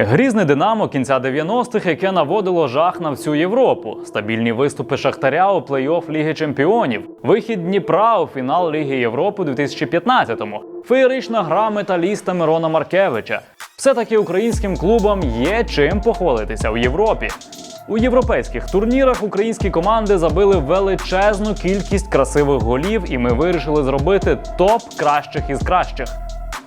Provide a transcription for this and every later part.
Грізне Динамо кінця 90-х, яке наводило жах на всю Європу. Стабільні виступи Шахтаря у плей-офф Ліги Чемпіонів, вихід Дніпра у фінал Ліги Європи у 2015-му, феєрична гра металіста Мирона Маркевича. Все-таки українським клубам є чим похвалитися у Європі. У європейських турнірах українські команди забили величезну кількість красивих голів, і ми вирішили зробити топ кращих із кращих.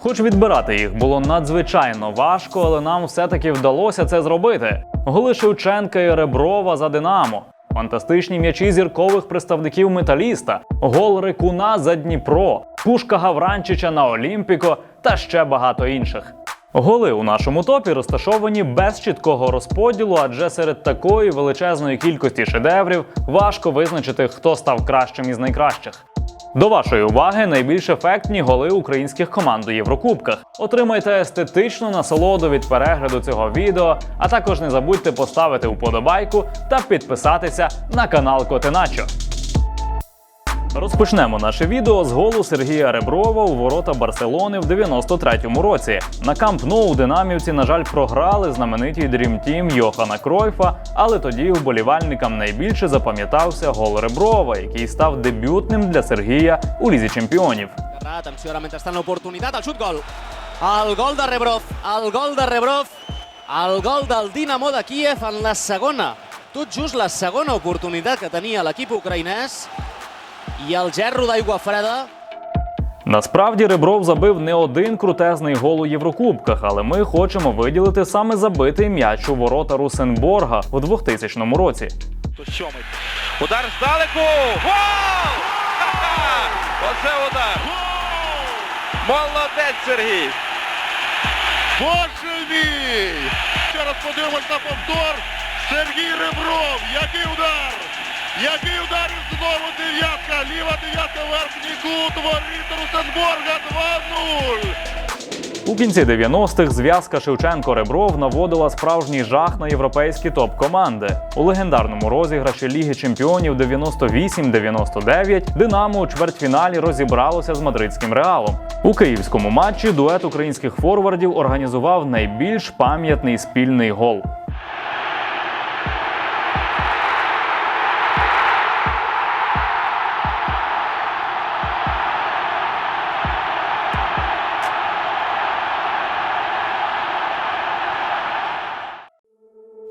Хоч відбирати їх було надзвичайно важко, але нам все-таки вдалося це зробити. Голи Шевченка і Реброва за Динамо. Фантастичні м'ячі зіркових представників металіста, гол Рикуна за Дніпро, пушка Гавранчича на Олімпіко та ще багато інших. Голи у нашому топі розташовані без чіткого розподілу, адже серед такої величезної кількості шедеврів важко визначити, хто став кращим із найкращих. До вашої уваги найбільш ефектні голи українських команд у Єврокубках. Отримайте естетичну насолоду від перегляду цього відео, а також не забудьте поставити вподобайку та підписатися на канал Котиначо. Розпочнемо наше відео з голу Сергія Реброва у ворота Барселони в 93-му році. На Камп Ноу динамівці, на жаль, програли знаменитій Team Йохана Кройфа, але тоді уболівальникам найбільше запам'ятався гол Реброва, який став дебютним для Сергія у лізі чемпіонів. El gol del Dinamo de Kiev en la segona, tot just la segona oportunitat que tenia l'equip ucraïnès i el gerro d'aigua freda Насправді Ребров забив не один крутезний гол у Єврокубках, але ми хочемо виділити саме забитий м'яч у ворота Русенборга у 2000 році. То сьомий. Удар здалеку. Гол! Оце удар. Молодець Сергій. Боже мій! Ще раз подивимось на повтор. Сергій Ребров. Який удар! Який удар і знову дев'ятка. Ліва дев'ятка, верхній кут. Воріт Русенборга 2-0. У кінці 90-х зв'язка Шевченко-Ребров наводила справжній жах на європейські топ-команди. У легендарному розіграші Ліги Чемпіонів 98-99 Динамо у чвертьфіналі розібралося з мадридським реалом. У київському матчі дует українських форвардів організував найбільш пам'ятний спільний гол.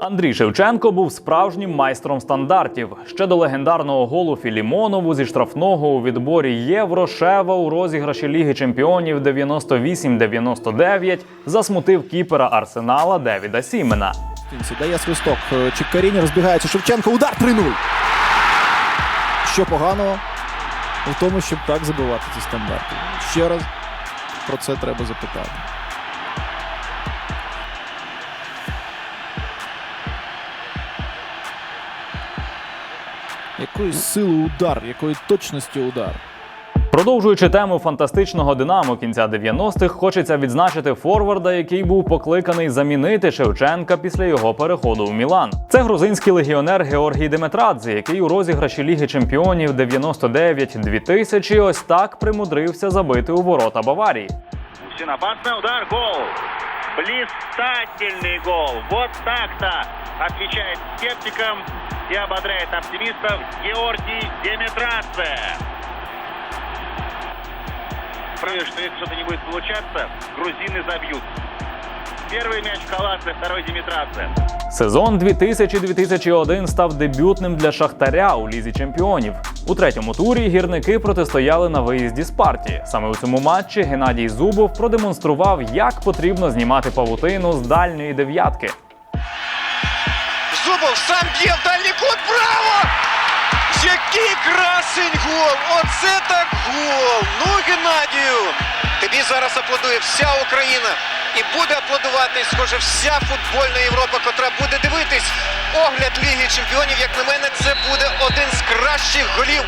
Андрій Шевченко був справжнім майстром стандартів. Ще до легендарного голу Філімонову зі штрафного у відборі Євро Шева у розіграші Ліги Чемпіонів 98-99 засмутив кіпера Арсенала Девіда Сімена. Дає свисток. Е, Чекаріні розбігається Шевченко. Удар 3-0. Що поганого у тому, щоб так забивати ці стандарти? Ще раз про це треба запитати. Якої сили удар, якої точності удар. Продовжуючи тему фантастичного динамо кінця 90-х, хочеться відзначити форварда, який був покликаний замінити Шевченка після його переходу в Мілан. Це грузинський легіонер Георгій Деметрадзе, який у розіграші Ліги Чемпіонів 99-2000 ось так примудрився забити у ворота Баварії. Мужчина, опасный удар, гол. Блистательный гол. Вот так-то отвечает скептикам и ободряет оптимистов Георгий Деметрадзе. Правильно, что если что-то не будет получаться, грузины забьют. Первый мяч Калаце, второй Димитрадзе. Сезон 2000-2001 став дебютним для Шахтаря у лізі чемпіонів. У третьому турі гірники протистояли на виїзді Спарті. Саме у цьому матчі Геннадій Зубов продемонстрував, як потрібно знімати павутину з дальньої дев'ятки. Зубов сам б'є в дальній кут. Браво! Який красень гол! Оце так гол! Ну, Геннадію! Тобі зараз аплодує вся Україна. І буде аплодувати, схоже, вся футбольна Європа, котра буде дивитись огляд Ліги Чемпіонів. Як на мене, це буде один з кращих голів.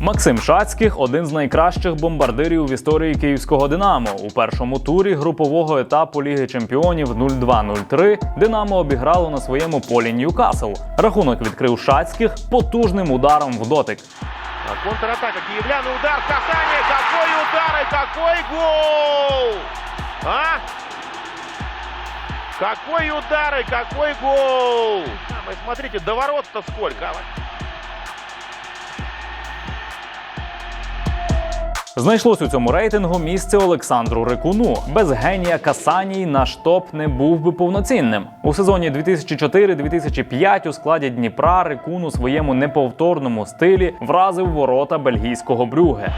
Максим Шацьких один з найкращих бомбардирів в історії київського Динамо. У першому турі групового етапу Ліги Чемпіонів 0-2-0-3 Динамо обіграло на своєму полі Ньюкасл. Рахунок відкрив Шацьких потужним ударом в дотик. Контратака киевлян. Удар в касание. Какой удар и какой гол! А? Какой удар и какой гол! Вы смотрите, до ворот-то сколько. Знайшлось у цьому рейтингу місце Олександру Рикуну. Без генія Касаній наш топ не був би повноцінним. У сезоні 2004-2005 у складі Дніпра Рикун у своєму неповторному стилі вразив ворота бельгійського Брюге.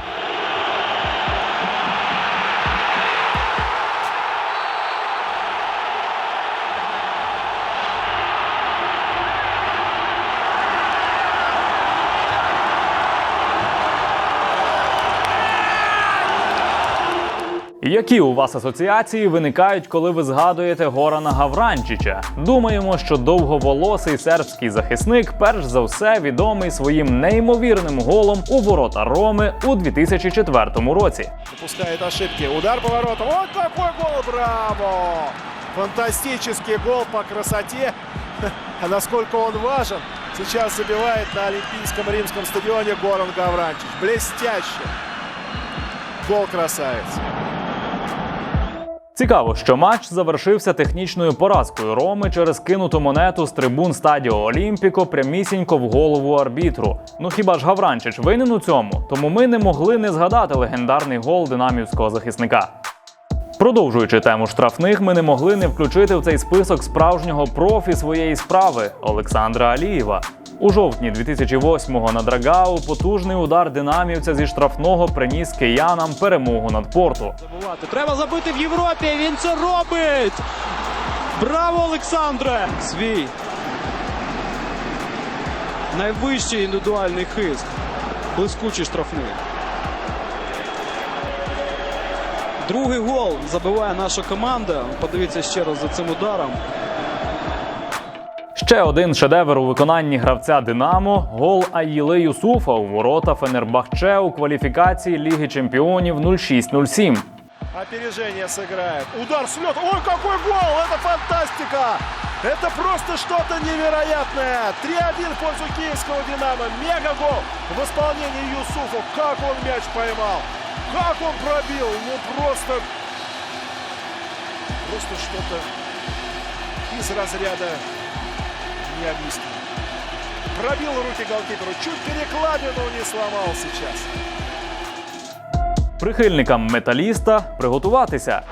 Які у вас асоціації виникають, коли ви згадуєте Горана Гавранчича? Думаємо, що довговолосий сербський захисник перш за все відомий своїм неймовірним голом у ворота Роми у 2004 році. допускает ошибки. Удар по воротам. Вот какой гол! Браво! Фантастический гол по красоте. А насколько он важен, сейчас забивает на Олимпийском римском стадионе Горан Гавранчич. Блестяще. Гол красавец. Цікаво, що матч завершився технічною поразкою Роми через кинуту монету з трибун стадіо Олімпіко прямісінько в голову арбітру. Ну хіба ж Гавранчич винен у цьому? Тому ми не могли не згадати легендарний гол динамівського захисника. Продовжуючи тему штрафних, ми не могли не включити в цей список справжнього профі своєї справи Олександра Алієва. У жовтні 2008-го на Драгау потужний удар динамівця зі штрафного приніс киянам перемогу над порту. забувати. Треба забити в Європі. Він це робить. Браво, Олександре! Свій. Найвищий індивідуальний хист. Блискучий штрафний. Другий гол забиває наша команда. Подивіться ще раз за цим ударом. Ще один шедевр у виконанні гравця Динамо гол Аїли Юсуфа у ворота Фенербахче у кваліфікації Ліги Чемпіонів 06-07. Опережение сыграет. Удар с лета. Ой, какой гол! Это фантастика! Это просто что-то невероятное. 3-1 в пользу киевского «Динамо». Мега-гол в исполнении Юсуфа. Как он мяч поймал! Как он пробил! Ну просто... Просто что-то из разряда необъяснимо. Пробил руки голкиперу. Чуть перекладину не сломал сейчас. Прихильникам металіста приготуватися.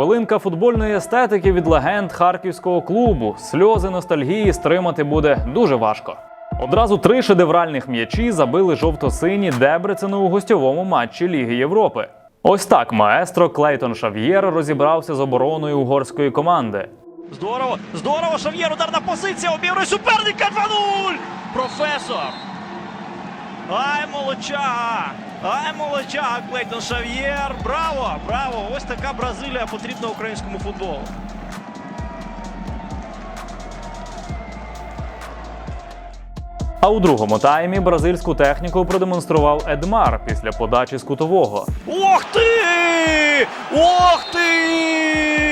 Хвилинка футбольної естетики від легенд харківського клубу. Сльози ностальгії стримати буде дуже важко. Одразу три шедевральних м'ячі забили жовто-сині Дебрецену у гостьовому матчі Ліги Європи. Ось так маестро Клейтон Шав'єр розібрався з обороною угорської команди. Здорово, здорово, Шав'єр, ударна позиція, обігрує суперника 2-0! Професор! Ай, молодчага! Ай, молодчага, Клейтон Шав'єр! Браво, браво! Ось така Бразилія потрібна українському футболу. А у другому таймі бразильську техніку продемонстрував Едмар після подачі з кутового. Ох ти! Ох ти!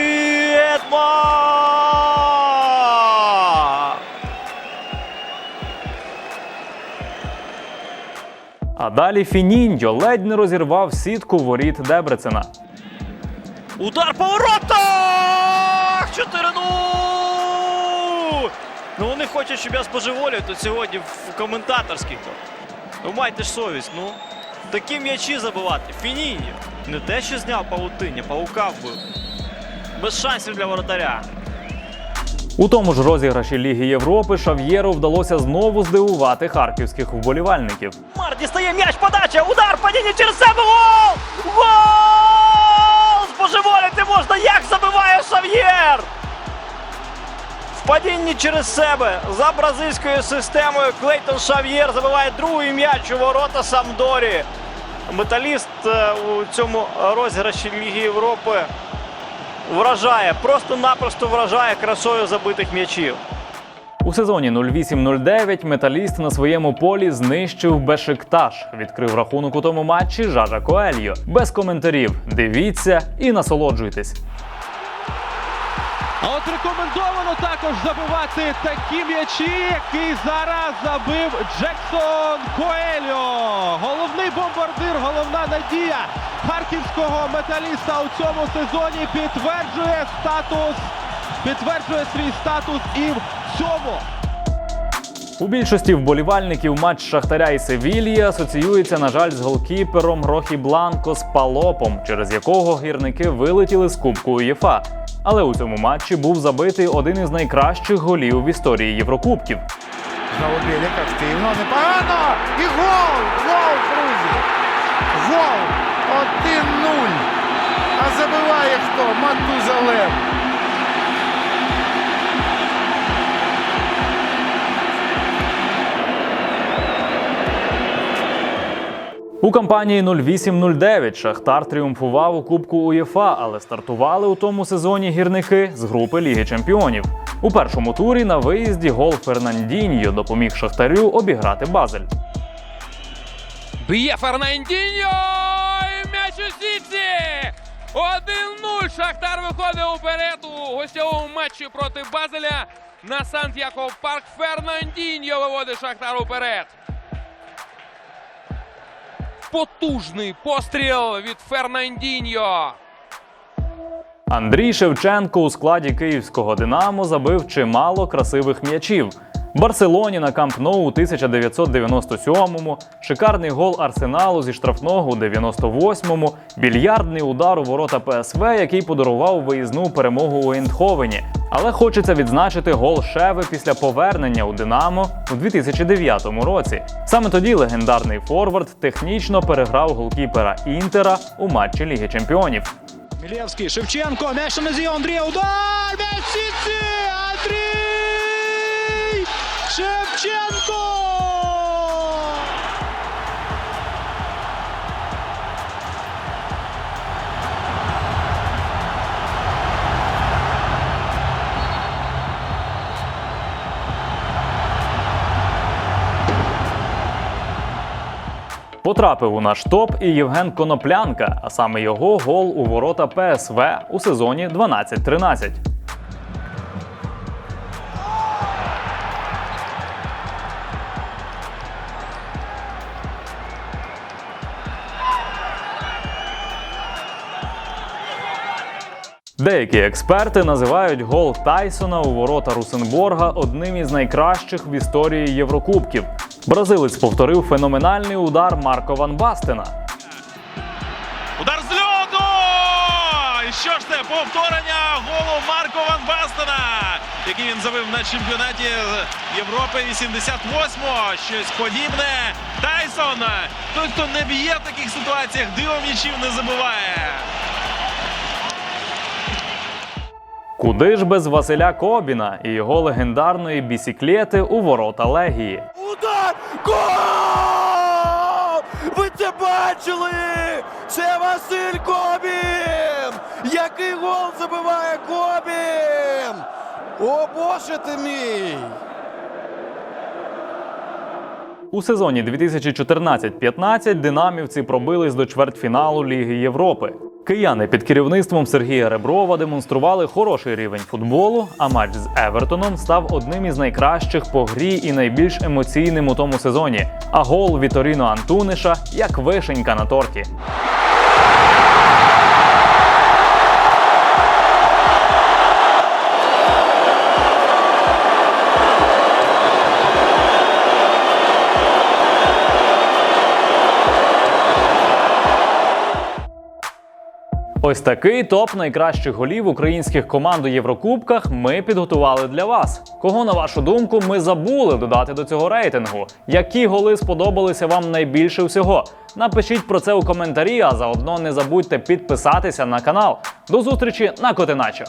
А далі Фініндьо ледь не розірвав сітку воріт Дебрецена. Удар по воротах! 4-0! Ну вони хочуть, щоб я споживолів тут сьогодні в коментаторських. то. Ви майте ж совість, ну. Такі м'ячі забивати. Фініні. Не те, що зняв павутиння, паука вбив. Без шансів для воротаря. У тому ж розіграші Ліги Європи Шав'єру вдалося знову здивувати харківських вболівальників. Дістає м'яч, подача, удар, падіння через себе, гол! Гол! Збожеволіти можна, як забиває Шав'єр! В падінні через себе за бразильською системою Клейтон Шав'єр забиває другий м'яч у ворота Самдорі. Металіст е, у цьому розіграші Ліги Європи вражає, просто-напросто вражає красою забитих м'ячів. У сезоні 08-09 металіст на своєму полі знищив Бешикташ. Відкрив рахунок у тому матчі Жажа Коельо. Без коментарів. Дивіться і насолоджуйтесь. А от рекомендовано також забивати такі м'ячі, який зараз забив Джексон Коельо. Головний бомбардир, головна надія харківського металіста у цьому сезоні підтверджує статус, підтверджує свій статус і в цьому. У більшості вболівальників матч Шахтаря і Севільї асоціюється, на жаль, з голкіпером Рохі Бланко з Палопом, через якого гірники вилетіли з Кубку УЄФА. Але у цьому матчі був забитий один із найкращих голів в історії Єврокубків. Знову Білік активно, непогано! І гол! Гол, друзі! Гол! 1-0! А забиває хто? Матузалем! У кампанії 08-09 Шахтар тріумфував у Кубку УЄФА, але стартували у тому сезоні гірники з групи Ліги Чемпіонів. У першому турі на виїзді гол Фернандіньо допоміг Шахтарю обіграти Базель. Б'є Фернандіньо! І м'яч у сітці! 1-0! Шахтар виходить уперед у гостьовому матчі проти Базеля на Сантьяков Парк. Фернандіньо виводить Шахтар уперед. Потужний постріл від Фернандіньо. Андрій Шевченко у складі київського Динамо забив чимало красивих м'ячів. Барселоні на Камп Ноу у 1997-му, шикарний гол Арсеналу зі штрафного у 98-му, більярдний удар у ворота ПСВ, який подарував виїзну перемогу у Ейндховені. Але хочеться відзначити гол Шеви після повернення у Динамо у 2009 році. Саме тоді легендарний форвард технічно переграв голкіпера Інтера у матчі Ліги Чемпіонів. Мілєвський, Шевченко, м'яч на Андрія, удар! М'яч! Андрій! Шевченко! Потрапив у наш топ і Євген Коноплянка, а саме його гол у ворота ПСВ у сезоні 12-13. Деякі експерти називають гол Тайсона у ворота Русенборга одним із найкращих в історії Єврокубків. Бразилець повторив феноменальний удар Марко Ван Бастена. Удар з льоду! І що ж це? Повторення голу Марко Ван Бастена, який він забив на чемпіонаті Європи 88-го. Щось подібне. Тайсон. Той, хто не б'є в таких ситуаціях, диво м'ячів не забуває. Куди ж без Василя Кобіна і його легендарної бісіклети у ворота Легії? Удар! Гол! Ви це бачили? Це Василь Кобін! Який гол забиває Кобін! О, Боже ти мій! У сезоні 2014-15 динамівці пробились до чвертьфіналу Ліги Європи. Кияни під керівництвом Сергія Реброва демонстрували хороший рівень футболу, а матч з Евертоном став одним із найкращих по грі і найбільш емоційним у тому сезоні. А гол Віторіно Антуниша як вишенька на торті. Ось такий топ найкращих голів українських команд у Єврокубках ми підготували для вас. Кого, на вашу думку, ми забули додати до цього рейтингу? Які голи сподобалися вам найбільше всього? Напишіть про це у коментарі, а заодно не забудьте підписатися на канал. До зустрічі на Котиначо!